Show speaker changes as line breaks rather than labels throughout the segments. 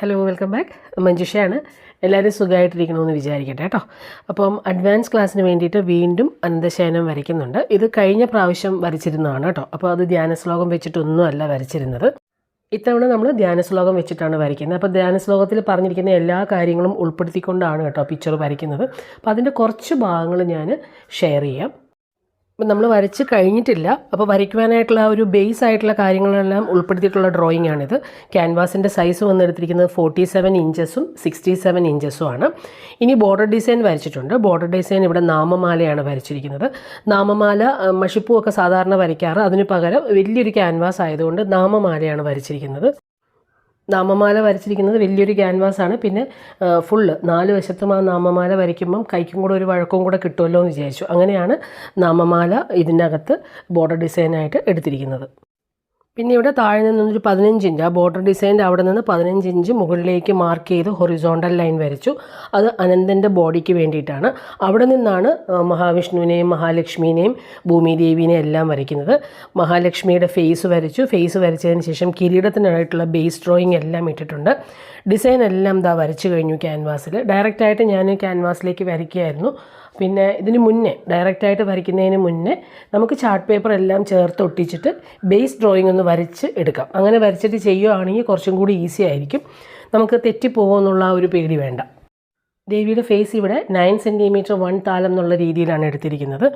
Hello welcome back മഞ്ജുഷയാണ്. എല്ലാവരും സുഖമായിട്ടിരിക്കണമെന്ന് വിചാരിക്കട്ടെ കേട്ടോ. അപ്പം അഡ്വാൻസ് ക്ലാസ്സിന് വേണ്ടിയിട്ട് വീണ്ടും അനന്തശയനം വരയ്ക്കുന്നുണ്ട്. ഇത് കഴിഞ്ഞ പ്രാവശ്യം വരച്ചിരുന്നതാണ് കേട്ടോ. അപ്പോൾ അത് ധ്യാന ശ്ലോകം വെച്ചിട്ടൊന്നും അല്ല വരച്ചിരുന്നത്. ഇത്തവണ നമ്മൾ ധ്യാന ശ്ലോകം വെച്ചിട്ടാണ് വരയ്ക്കുന്നത്. അപ്പോൾ ധ്യാന ശ്ലോകത്തിൽ പറഞ്ഞിരിക്കുന്ന എല്ലാ കാര്യങ്ങളും ഉൾപ്പെടുത്തിക്കൊണ്ടാണ് കേട്ടോ പിക്ചർ വരയ്ക്കുന്നത്. അപ്പോൾ അതിന്റെ കുറച്ച് ഭാഗങ്ങൾ ഞാൻ ഷെയർ ചെയ്യാം. നമ്മൾ വരച്ച് കഴിഞ്ഞിട്ടില്ല. അപ്പോൾ വരയ്ക്കുവാനായിട്ടുള്ള ഒരു ബേസ് ആയിട്ടുള്ള കാര്യങ്ങളെല്ലാം ഉൾപ്പെടുത്തിയിട്ടുള്ള ഡ്രോയിങ് ആണിത്. ക്യാൻവാസിന്റെ സൈസ് വന്നെടുത്തിരിക്കുന്നത് ഫോർട്ടി സെവൻ ഇഞ്ചസും സിക്സ്റ്റി സെവൻ ഇഞ്ചസും ആണ്. ഇനി ബോർഡർ ഡിസൈൻ വരച്ചിട്ടുണ്ട്. ബോർഡർ ഡിസൈൻ ഇവിടെ നാമമാലയാണ് വരച്ചിരിക്കുന്നത്. നാമമാല മഷിപ്പൂ ഒക്കെ സാധാരണ വരയ്ക്കാറ്. അതിന് പകരം വലിയൊരു ക്യാൻവാസ് ആയതുകൊണ്ട് നാമമാലയാണ് വരച്ചിരിക്കുന്നത്. നാമമാല വരച്ചിരിക്കുന്നത് വലിയൊരു ക്യാൻവാസാണ് പിന്നെ ഫുള്ള് നാല് വശത്തും ആ നാമമാല വരയ്ക്കുമ്പം കൈക്കും കൂടെ ഒരു വഴക്കവും കൂടെ കിട്ടുമല്ലോ എന്ന് വിചാരിച്ചു. അങ്ങനെയാണ് നാമമാല ഇതിനകത്ത് ബോർഡർ ഡിസൈനായിട്ട് എടുത്തിരിക്കുന്നത്. പിന്നെ ഇവിടെ താഴെ നിന്നൊരു പതിനഞ്ച് ഇഞ്ച്. ആ ബോർഡർ ഡിസൈന്റെ അവിടെ നിന്ന് പതിനഞ്ച് ഇഞ്ച് മുകളിലേക്ക് മാർക്ക് ചെയ്ത് ഹൊറിസോണ്ടൽ ലൈൻ വരച്ചു. അത് അനന്തന്റെ ബോഡിക്ക് വേണ്ടിയിട്ടാണ്. അവിടെ നിന്നാണ് മഹാവിഷ്ണുവിനെയും മഹാലക്ഷ്മിനെയും ഭൂമിദേവിനെയും എല്ലാം വരയ്ക്കുന്നത്. മഹാലക്ഷ്മിയുടെ ഫേസ് വരച്ചു. ഫേസ് വരച്ചതിന് ശേഷം കിരീടത്തിനായിട്ടുള്ള ബേസ് ഡ്രോയിങ് എല്ലാം ഇട്ടിട്ടുണ്ട്. ഡിസൈൻ എല്ലാം ഇതാ വരച്ചു കഴിഞ്ഞു ക്യാൻവാസിൽ ഡയറക്റ്റായിട്ട് ഞാൻ ക്യാൻവാസിലേക്ക് വരയ്ക്കുകയായിരുന്നു. പിന്നെ ഇതിന് മുന്നേ ഡയറക്റ്റായിട്ട് വരയ്ക്കുന്നതിന് മുന്നേ നമുക്ക് ചാർട്ട് പേപ്പർ എല്ലാം ചേർത്ത് ഒട്ടിച്ചിട്ട് ബേസ് ഡ്രോയിങ് ഒന്ന് വരച്ച് എടുക്കാം. അങ്ങനെ വരച്ചിട്ട് ചെയ്യുകയാണെങ്കിൽ കുറച്ചും കൂടി ഈസി ആയിരിക്കും. നമുക്ക് തെറ്റിപ്പോകുമെന്നുള്ള ഒരു പേടി വേണ്ട. ദേവിയുടെ ഫേസ് ഇവിടെ നയൻ സെന്റിമീറ്റർ വൺ താലം എന്നുള്ള രീതിയിലാണ് എടുത്തിരിക്കുന്നത്.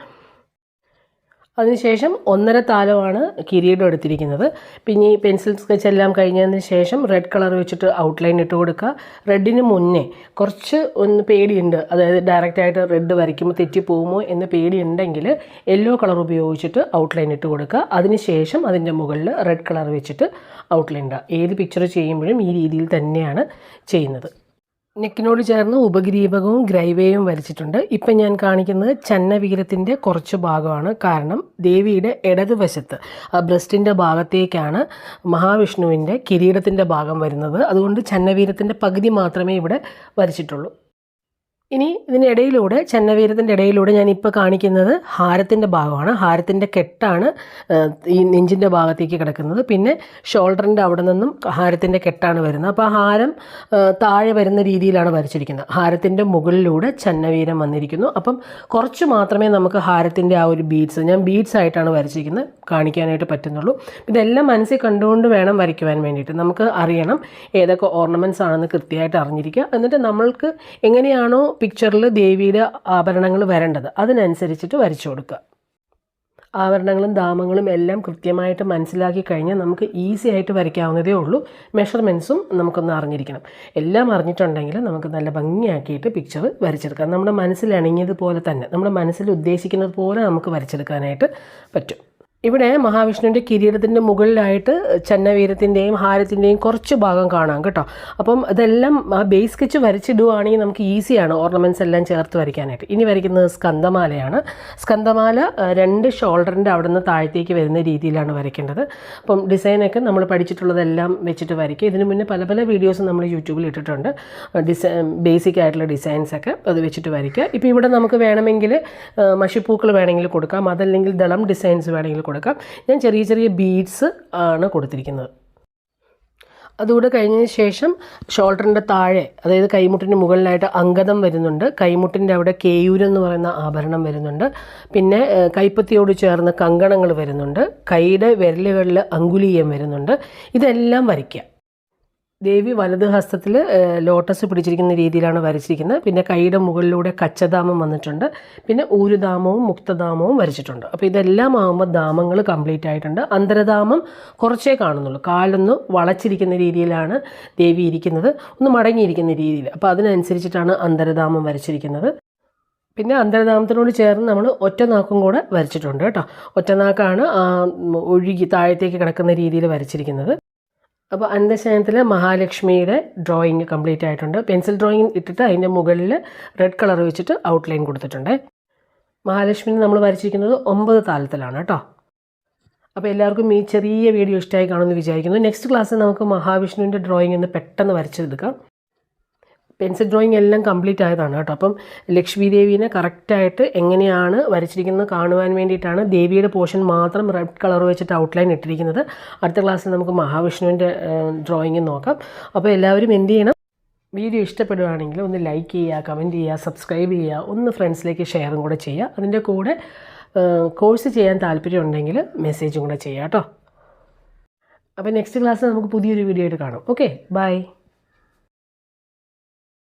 അതിനുശേഷം ഒന്നര താലമാണ് കിരീടം എടുത്തിരിക്കുന്നത്. പിന്നെ ഈ പെൻസിൽ സ്കെച്ച് എല്ലാം കഴിഞ്ഞതിന് ശേഷം റെഡ് കളർ വെച്ചിട്ട് ഔട്ട്ലൈൻ ഇട്ട് കൊടുക്കുക. റെഡിന് മുന്നേ കുറച്ച് ഒന്ന് പേടിയുണ്ട്. അതായത് ഡയറക്റ്റായിട്ട് റെഡ് വരയ്ക്കുമ്പോൾ തെറ്റിപ്പോകുമോ എന്ന് പേടിയുണ്ടെങ്കിൽ യെല്ലോ കളർ ഉപയോഗിച്ചിട്ട് ഔട്ട്ലൈൻ ഇട്ട് കൊടുക്കുക. അതിനുശേഷം അതിന്റെ മുകളിൽ റെഡ് കളർ വെച്ചിട്ട് ഔട്ട്ലൈൻ ഇടുക. ഏത് പിക്ചർ ചെയ്യുമ്പോഴും ഈ രീതിയിൽ തന്നെയാണ് ചെയ്യുന്നത്. നെക്കിനോട് ചേർന്ന് ഉപഗ്രീപകവും ഗ്രൈവേയും വരച്ചിട്ടുണ്ട്. ഇപ്പം ഞാൻ കാണിക്കുന്നത് ചന്നവീരത്തിന്റെ കുറച്ച് ഭാഗമാണ്. കാരണം ദേവിയുടെ ഇടതുവശത്ത് ബ്രസ്റ്റിന്റെ ഭാഗത്തേക്കാണ് മഹാവിഷ്ണുവിന്റെ കിരീടത്തിന്റെ ഭാഗം വരുന്നത്. അതുകൊണ്ട് ചന്നവീരത്തിന്റെ പകുതി മാത്രമേ ഇവിടെ വരച്ചിട്ടുള്ളൂ. ഇനി ഇതിനിടയിലൂടെ ചെന്നവീരത്തിന്റെ ഇടയിലൂടെ ഞാൻ ഇപ്പോൾ കാണിക്കുന്നത് ഹാരത്തിന്റെ ഭാഗമാണ്. ഹാരത്തിന്റെ കെട്ടാണ് ഈ നെഞ്ചിന്റെ ഭാഗത്തേക്ക് കിടക്കുന്നത്. പിന്നെ ഷോൾഡറിന്റെ അവിടെ നിന്നും ഹാരത്തിന്റെ കെട്ടാണ് വരുന്നത്. അപ്പോൾ ഹാരം താഴെ വരുന്ന രീതിയിലാണ് വരച്ചിരിക്കുന്നത്. ഹാരത്തിന്റെ മുകളിലൂടെ ചെന്നവീരം വന്നിരിക്കുന്നു. അപ്പം കുറച്ച് മാത്രമേ നമുക്ക് ഹാരത്തിന്റെ ആ ഒരു ബീഡ്സ് ഞാൻ ബീഡ്സ് ആയിട്ടാണ് വരച്ചിരിക്കുന്നത്. കാണിക്കാനായിട്ട് പറ്റുന്നുള്ളൂ. ഇതെല്ലാം മനസ്സിൽ കണ്ടുകൊണ്ട് വേണം വരയ്ക്കുവാൻ വേണ്ടിയിട്ട്. നമുക്ക് അറിയണം ഏതൊക്കെ ഓർണമെന്റ്സ് ആണെന്ന് കൃത്യമായിട്ട് അറിഞ്ഞിരിക്കുക. എന്നിട്ട് നമ്മൾക്ക് എങ്ങനെയാണോ പിക്ചറിൽ ദേവിയുടെ ആഭരണങ്ങൾ വരേണ്ടത്. അതിനനുസരിച്ചിട്ട് വരച്ചു കൊടുക്കുക. ആഭരണങ്ങളും ദാമങ്ങളും എല്ലാം കൃത്യമായിട്ട് മനസ്സിലാക്കി കഴിഞ്ഞാൽ നമുക്ക് ഈസി ആയിട്ട് വരയ്ക്കാവുന്നതേ ഉള്ളൂ. മെഷർമെൻസും നമുക്കൊന്ന് അറിഞ്ഞിരിക്കണം. എല്ലാം അറിഞ്ഞിട്ടുണ്ടെങ്കിൽ നമുക്ക് നല്ല ഭംഗിയാക്കിയിട്ട് പിക്ചർ വരച്ചെടുക്കാം. നമ്മുടെ മനസ്സിൽ ഇണങ്ങിയതുപോലെ തന്നെ നമ്മുടെ മനസ്സിൽ ഉദ്ദേശിക്കുന്നത് പോലെ നമുക്ക് വരച്ചെടുക്കാനായിട്ട് പറ്റും. ഇവിടെ മഹാവിഷ്ണുവിന്റെ കിരീടത്തിന്റെ മുകളിലായിട്ട് ചന്നവീരത്തിന്റെയും ഹാരത്തിന്റെയും കുറച്ച് ഭാഗം കാണാം കേട്ടോ. അപ്പം ഇതെല്ലാം ബേസ് സ്കെച്ച് വരച്ചിടുവാണെങ്കിൽ നമുക്ക് ഈസിയാണ് ഓർണമെന്റ്സ് എല്ലാം ചേർത്ത് വരയ്ക്കാനായിട്ട്. ഇനി വരയ്ക്കുന്നത് സ്കന്ധമാലയാണ്. സ്കന്ധമാല രണ്ട് ഷോൾഡറിന്റെ അവിടെ നിന്ന് താഴത്തേക്ക് വരുന്ന രീതിയിലാണ് വരയ്ക്കേണ്ടത്. അപ്പം ഡിസൈനൊക്കെ നമ്മൾ പഠിച്ചിട്ടുള്ളതെല്ലാം വെച്ചിട്ട് വരയ്ക്കുക. ഇതിന് മുന്നേ പല പല വീഡിയോസ് നമ്മൾ യൂട്യൂബിൽ ഇട്ടിട്ടുണ്ട്. ഡിസൈൻ ബേസിക് ആയിട്ടുള്ള ഡിസൈൻസൊക്കെ അത് വെച്ചിട്ട് വരയ്ക്കുക. ഇപ്പോൾ ഇവിടെ നമുക്ക് വേണമെങ്കിൽ മഷിപ്പൂക്കൾ വേണമെങ്കിൽ കൊടുക്കാം. അതല്ലെങ്കിൽ ദളം ഡിസൈൻസ് വേണമെങ്കിൽ കൊടുക്കാം. ഞാൻ ചെറിയ ചെറിയ ബീഡ്സ് ആണ് കൊടുത്തിരിക്കുന്നത്. അതുകൂടെ കഴിഞ്ഞതിന് ശേഷം ഷോൾഡറിന്റെ താഴെ അതായത് കൈമുട്ടിന്റെ മുകളിലായിട്ട് അങ്കദം വരുന്നുണ്ട്. കൈമുട്ടിന്റെ അവിടെ കേയൂരം എന്ന് പറയുന്ന ആഭരണം വരുന്നുണ്ട്. പിന്നെ കൈപ്പത്തിയോട് ചേർന്ന് കങ്കണങ്ങൾ വരുന്നുണ്ട്. കൈയുടെ വിരലുകളിൽ അങ്കുലീയം വരുന്നുണ്ട്. ഇതെല്ലാം വരയ്ക്കുക. ദേവി വലത് ഹസ്തത്തിൽ ലോട്ടസ് പിടിച്ചിരിക്കുന്ന രീതിയിലാണ് വരച്ചിരിക്കുന്നത്. പിന്നെ കൈയുടെ മുകളിലൂടെ കച്ചധാമം വന്നിട്ടുണ്ട്. പിന്നെ ഊരുധാമവും മുക്തധാമവും വരച്ചിട്ടുണ്ട്. അപ്പോൾ ഇതെല്ലാം ആകുമ്പോൾ ധാമങ്ങൾ കംപ്ലീറ്റ് ആയിട്ടുണ്ട്. അന്തരധാമം കുറച്ചേ കാണുന്നുള്ളൂ. കാലൊന്ന് വളച്ചിരിക്കുന്ന രീതിയിലാണ് ദേവി ഇരിക്കുന്നത്. ഒന്ന് മടങ്ങിയിരിക്കുന്ന രീതിയിൽ. അപ്പോൾ അതിനനുസരിച്ചിട്ടാണ് അന്തരധാമം വരച്ചിരിക്കുന്നത്. പിന്നെ അന്തരധാമത്തിനോട് ചേർന്ന് നമ്മൾ ഒറ്റനാക്കും കൂടെ വരച്ചിട്ടുണ്ട് കേട്ടോ. ഒറ്റനാക്കാണ് ഒഴുകി താഴത്തേക്ക് കിടക്കുന്ന രീതിയിൽ വരച്ചിരിക്കുന്നത്. അപ്പോൾ അന്തശയനത്തിൽ മഹാലക്ഷ്മിയുടെ ഡ്രോയിങ് കംപ്ലീറ്റ് ആയിട്ടുണ്ട്. പെൻസിൽ ഡ്രോയിങ് ഇട്ടിട്ട് അതിന്റെ മുകളിൽ റെഡ് കളർ വെച്ചിട്ട് ഔട്ട്ലൈൻ കൊടുത്തിട്ടുണ്ട്. മഹാലക്ഷ്മിനെ നമ്മൾ വരച്ചിരിക്കുന്നത് ഒമ്പത് താലത്തിലാണ് കേട്ടോ. അപ്പോൾ എല്ലാവർക്കും ഈ ചെറിയ വീഡിയോ ഇഷ്ടമായി കാണുമെന്ന് വിചാരിക്കുന്നു. നെക്സ്റ്റ് ക്ലാസ്സിൽ നമുക്ക് മഹാവിഷ്ണുവിന്റെ ഡ്രോയിങ് ഒന്ന് പെട്ടെന്ന് വരച്ചെടുക്കാം. പെൻസിൽ ഡ്രോയിങ് എല്ലാം കംപ്ലീറ്റ് ആയതാണ് കേട്ടോ. അപ്പം ലക്ഷ്മി ദേവീനെ കറക്റ്റായിട്ട് എങ്ങനെയാണ് വരച്ചിരിക്കുന്നത് കാണുവാൻ വേണ്ടിയിട്ടാണ് ദേവിയുടെ പോർഷൻ മാത്രം റെഡ് കളർ വെച്ചിട്ട് ഔട്ട്ലൈൻ ഇട്ടിരിക്കുന്നത്. അടുത്ത ക്ലാസ്സിൽ നമുക്ക് മഹാവിഷ്ണുവിന്റെ ഡ്രോയിങ് നോക്കാം. അപ്പോൾ എല്ലാവരും എന്ത് ചെയ്യണം? വീഡിയോ ഇഷ്ടപ്പെടുകയാണെങ്കിൽ ഒന്ന് ലൈക്ക് ചെയ്യുക കമന്റ് ചെയ്യുക സബ്സ്ക്രൈബ് ചെയ്യുക ഒന്ന് ഫ്രണ്ട്സിലേക്ക് ഷെയറും കൂടെ ചെയ്യുക. അതിന്റെ കൂടെ കോഴ്സ് ചെയ്യാൻ താല്പര്യമുണ്ടെങ്കിൽ മെസ്സേജും കൂടെ ചെയ്യാം കേട്ടോ. അപ്പോൾ നെക്സ്റ്റ് ക്ലാസ്സിൽ നമുക്ക് പുതിയൊരു വീഡിയോ ആയിട്ട് കാണാം. Okay bye